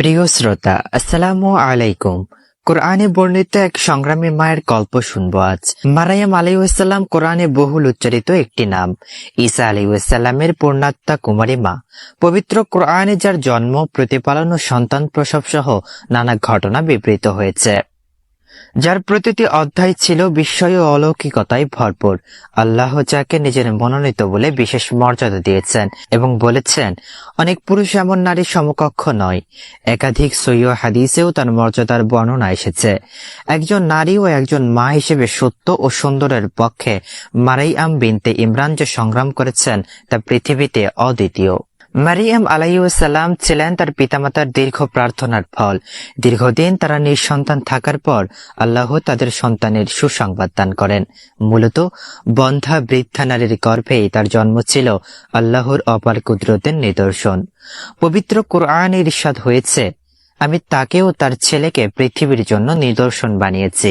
প্রিয় শ্রোতা, আসসালামু আলাইকুম। কোরআনে বর্ণিত এক সংগ্রামী মায়ের গল্প শুনব আজ। মারায়াম আলাইসাল্লাম কোরআনে বহুল উচ্চারিত একটি নাম। ঈসা আলাইসাল্লামের পূর্ণাত্মা কুমারী মা। পবিত্র কোরআনে যার জন্ম, প্রতিপালন ও সন্তান প্রসব সহ নানা ঘটনা বিবৃত হয়েছে। যার প্রতিটি অধ্যায় ছিল বিস্ময় ও অলৌকিকতায় ভরপুর। আল্লাহ যাকে নিজের মনোনীত বলে বিশেষ মর্যাদা দিয়েছেন এবং বলেছেন, অনেক পুরুষ এমন নারী সমকক্ষ নয়। একাধিক সৈয় হাদিসেও তার মর্যাদার বর্ণনা এসেছে। একজন নারী ও একজন মা হিসেবে সত্য ও সুন্দরের পক্ষে মারাইয়াম বিনতে ইমরান যে সংগ্রাম করেছেন, তা পৃথিবীতে অদ্বিতীয়। মারিয়াম আলাইসাল্লাম ছিলেন তার পিতামাতার দীর্ঘ প্রার্থনার ফল। দীর্ঘদিন তারা নিঃসন্তান থাকার পর আল্লাহ তাদের সন্তানের সুসংবাদ দান করেন। মূলত বন্ধা বৃদ্ধা নারীর গর্ভেই তার জন্ম ছিল আল্লাহর অপার কুদরতের নিদর্শন। পবিত্র কোরআন ইরশাদ হয়েছে, আমি তাকেও তার ছেলেকে পৃথিবীর জন্য নিদর্শন বানিয়েছি।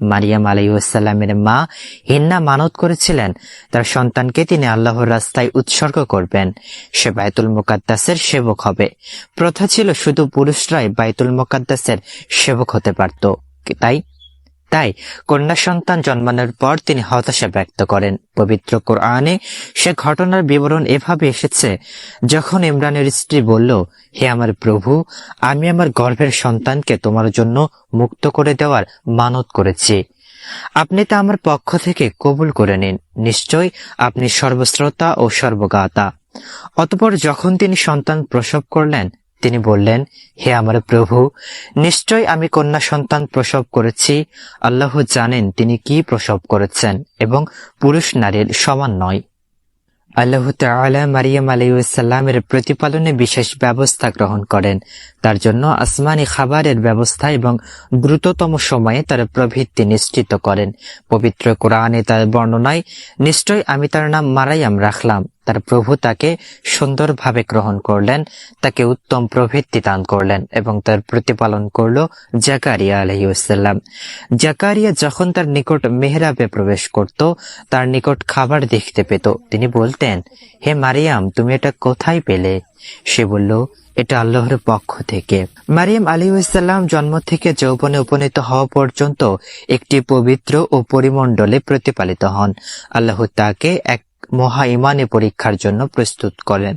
মারিয়াম আলাইসাল্লামের মা হিন্না মানত করেছিলেন। তার সন্তানকে তিনি আল্লাহর রাস্তায় উৎসর্গ করবেন। সে বাইতুল মোকাদ্দাসের সেবক হবে। প্রথা ছিল শুধু পুরুষরাই বাইতুল মোকাদ্দাসের সেবক হতে পারত। তাই তাই কন্যা সন্তান জন্মানোর পর তিনি হতাশা ব্যক্ত করেন। পবিত্র কোরআনে সে ঘটনার বিবরণ এভাবে এসেছে, যখন ইমরানের স্ত্রী বলল, হে আমার প্রভু, আমি আমার গর্ভের সন্তানকে তোমার জন্য মুক্ত করে দেওয়ার মানত করেছি। আপনি তা আমার পক্ষ থেকে কবুল করে নিন। নিশ্চয় আপনি সর্বশ্রোতা ও সর্বগাতা অতপর যখন তিনি সন্তান প্রসব করলেন তিনি বললেন, হে আমার প্রভু, নিশ্চয় আমি কন্যা সন্তান প্রসব করেছি। আল্লাহ জানেন তিনি কি প্রসব করেছেন এবং পুরুষ নারীর সমান নয়। আল্লাহ তাআলা মারিয়াম আলাইসাল্লামের প্রতিপালনে বিশেষ ব্যবস্থা গ্রহণ করেন। তার জন্য আসমানি খাবারের ব্যবস্থা এবং দ্রুততম সময়ে তার প্রবৃত্তি নিশ্চিত করেন। পবিত্র কোরআনে তার বর্ণনায়, নিশ্চয় আমি তার নাম মারাইয়াম রাখলাম। তার প্রভু তাকে সুন্দরভাবে গ্রহণ করলেন, তাকে উত্তম প্রবৃত্তি দান করলেন এবং তার প্রতিপালন করল জাকারিয়া আলহিউসাল্লাম জাকারিয়া যখন তার নিকট মেহরাবে প্রবেশ করত, তার নিকট খাবার দেখতে পেত। তিনি বলতেন, হে মারিয়াম, তুমি এটা কোথায় পেলে? সে বলল, এটা আল্লাহর পক্ষ থেকে। মারিয়াম আলী ইসাল্লাম জন্ম থেকে যৌবনে উপনীত হওয়া পর্যন্ত একটি পবিত্র ও পরিমণ্ডলে প্রতিপালিত হন। আল্লাহ তাকে এক মহা ইমানে পরীক্ষার জন্য প্রস্তুত করেন।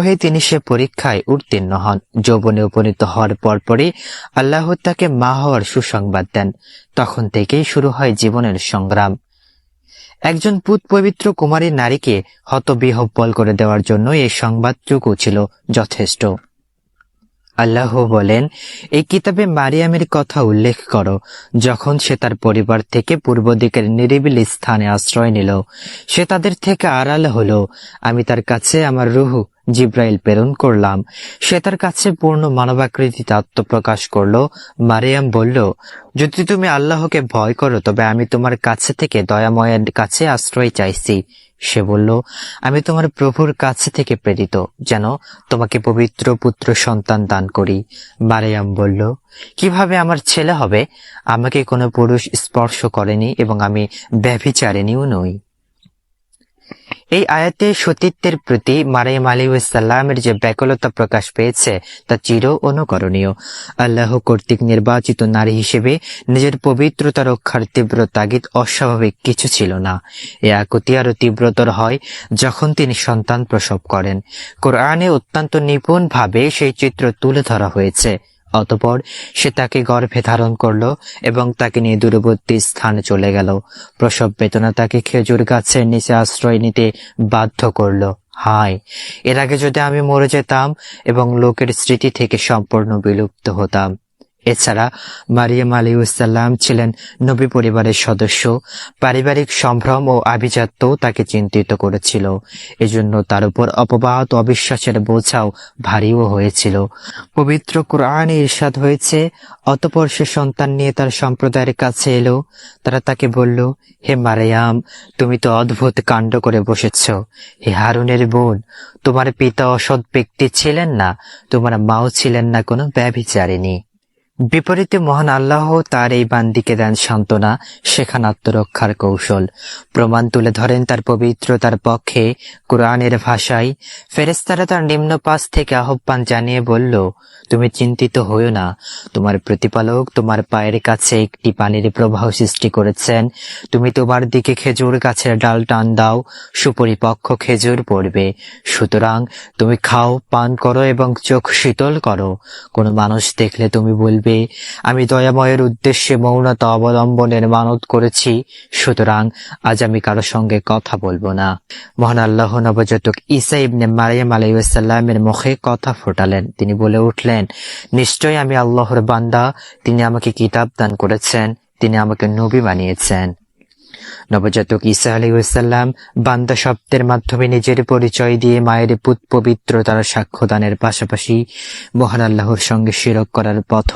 হয়ে তিনি সে পরীক্ষায় উত্তীর্ণ হন। যৌবনে উপনীত হওয়ার পরপরই আল্লাহ তাকে মা হওয়ার সুসংবাদ দেন। তখন থেকেই শুরু হয় জীবনের সংগ্রাম। একজন পুত পবিত্র কুমারী নারীকে হতবিহব্বল করে দেওয়ার জন্য এই সংবাদটুকু ছিল যথেষ্ট। আল্লাহ বলেন, এই কিতাবে মারিয়ামের কথা উল্লেখ করো, যখন সে তার পরিবার থেকে পূর্ব দিকের নিরিবিলি স্থানে আশ্রয় নিল। সে তাদের থেকে আড়াল হলো। আমি তার কাছে আমার রুহু জিব্রাইল প্রেরণ করলাম। সে তার কাছে পূর্ণ মানবাকৃতিতে আত্মপ্রকাশ করল। মারিয়াম বলল, যদি তুমি আল্লাহকে ভয় করো, তবে আমি তোমার কাছে থেকে দয়াময়ের কাছে আশ্রয় চাইছি। সে বলল, আমি তোমার প্রভুর কাছে থেকে প্রেরিত, যেন তোমাকে পবিত্র পুত্র সন্তান দান করি। মারিয়াম বলল, কীভাবে আমার ছেলে হবে? আমাকে কোনো পুরুষ স্পর্শ করেনি এবং আমি ব্যভিচারিণীও নই। এই আয়াতে সতীত্বের প্রতি মারাইম আলী সাল্লামের যে ব্যাকুলতা প্রকাশ পেয়েছে, তা চির অনুকরণীয়। আল্লাহ কর্তৃক নির্বাচিত নারী হিসেবে নিজের পবিত্রতা রক্ষার তীব্র তাগিদ অস্বাভাবিক কিছু ছিল না। এ আকুতি আরও তীব্রতর হয় যখন তিনি সন্তান প্রসব করেন। কোরআনে অত্যন্ত নিপুণ ভাবে সেই চিত্র তুলে ধরা হয়েছে। অতপর সে তাকে গর্ভে ধারণ করল এবং তাকে নিয়ে দূরবর্তী স্থানে চলে গেল। প্রসব বেদনা তাকে খেজুর গাছের নিচে আশ্রয় নিতে বাধ্য করল। হায়, এর আগে যদি আমি মরে যেতাম এবং লোকের স্মৃতি থেকে সম্পূর্ণ বিলুপ্ত হতাম। এছাড়া মারিয়াম আলিউসাল্লাম ছিলেন নবী পরিবারের সদস্য। পারিবারিক সম্ভ্রম ও আভিজাত্য তাকে চিন্তিত করেছিল। এজন্য তার উপর অপবাদ ও অবিশ্বাসের বোঝাও ভারীও হয়েছিল। পবিত্র কোরআনে ইরশাদ হয়েছে, অতপর সে সন্তান নিয়ে তার সম্প্রদায়ের কাছে এলো। তারা তাকে বলল, হে মারিয়াম, তুমি তো অদ্ভুত কাণ্ড করে বসেছ। হে হারুনের বোন, তোমার পিতা অসৎ ব্যক্তি ছিলেন না, তোমার মাও ছিলেন না, কোনো ব্যভিচারিণী। বিপরীতে মহান আল্লাহ তার এই বান্দিকে দেন সান্ত্বনা শেখান আত্মরক্ষার কৌশল। প্রমাণ তুলে ধরেন তার পবিত্রতার পক্ষে, কোরআনের ভাষায়। ফেরেস্তারা তার নিম্ন পাশ থেকে আহ্বান জানিয়ে বলল, তুমি চিন্তিত হইও না। তোমার প্রতিপালক তোমার পায়ের কাছে একটি পানির প্রবাহ সৃষ্টি করেছেন। তুমি তোমার দিকে খেজুর গাছের ডাল টান দাও সুপরিপক্ষ খেজুর পড়বে। সুতরাং তুমি খাও, পান করো এবং চোখ শীতল করো। কোনো মানুষ দেখলে তুমি বলবে আমি দয়াময়ের উদ্দেশ্যে মৌনতা অবলম্বনের মানত করেছি, সুতরাং আজ আমি কারও সঙ্গে কথা বলব না। মহান আল্লাহ নবজাতক ইসা ইবনে মারিয়াম আলাইসাল্লামের মুখে কথা ফোটালেন। তিনি বলে উঠলেন নিশ্চয় আমি আল্লাহর বান্দা, তিনি আমাকে কিতাব দান করেছেন, তিনি আমাকে নবী বানিয়েছেন। নবজাতক ঈসা আলাইসাল্লাম বান্দা শব্দের মাধ্যমে নিজের পরিচয় দিয়ে মায়ের পুত পবিত্রতার সাক্ষ্যদানের পাশাপাশি মহান আল্লাহর সঙ্গে শিরক করার পথ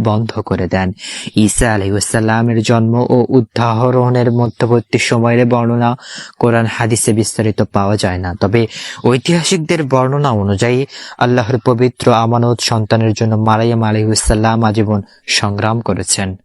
বন্ধ করে দেন। ঈসা আলাইসাল্লামের জন্ম ও উদ্ধাহরণের মধ্যবর্তী সময়ের বর্ণনা কোরআন হাদিসে বিস্তারিত পাওয়া যায় না। তবে ঐতিহাসিকদের বর্ণনা অনুযায়ী আল্লাহর পবিত্র আমানত সন্তানের জন্য মারাইয়াম আলাইসাল্লাম আজীবন সংগ্রাম করেছেন।